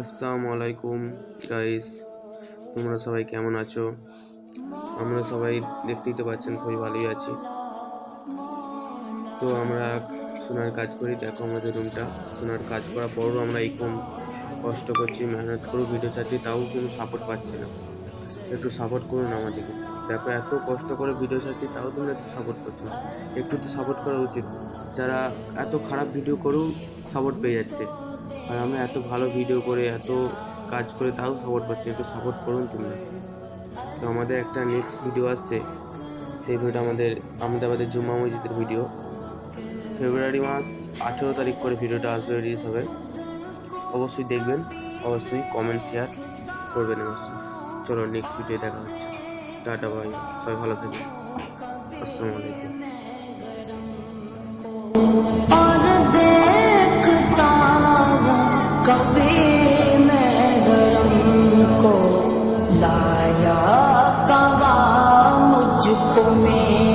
আসসালামু আলাইকুম গাইস তোমরা সবাই কেমন আছো? আমরা সবাই দেখতেই তো পাচ্ছেন, খুবই ভালোই আছি। তো আমরা সোনার কাজ করি, দেখো আমাদের রুমটা সোনার কাজ করার পরও আমরা এই কম কষ্ট করছি, মেহনত করেও ভিডিও ছাড়ছি, তাও কিন্তু সাপোর্ট পাচ্ছি না। একটু সাপোর্ট করুন আমাদেরকে। দেখো, এত কষ্ট করে ভিডিও ছাড়ছি, তাও তোমরা একটু সাপোর্ট করছ। একটু তো সাপোর্ট করা উচিত। যারা এত খারাপ ভিডিও করেও সাপোর্ট পেয়ে যাচ্ছে। আর আমরা এত ভালো ভিডিও করে, এত কাজ করে, তাও সাপোর্ট পাচ্ছি। একটু সাপোর্ট করুন তোমরা। তো আমাদের একটা নেক্সট ভিডিও আসছে। সেই ভিডিওটা আমাদের আমাদের জুম্মা মসজিদের ভিডিও ফেব্রুয়ারি মাস আঠেরো তারিখ করে ভিডিওটা আসবে রিলিজ হবে। অবশ্যই দেখবেন, অবশ্যই কমেন্ট শেয়ার করবেন অবশ্যই। চলো নেক্সট ভিডিও দেখা হচ্ছে টাটা বাই সবাই ভালো থাকবেন আসসালামু আলাইকুম और देखता हूँ कभी मैं गरम को लाया कवा मुझको मेरा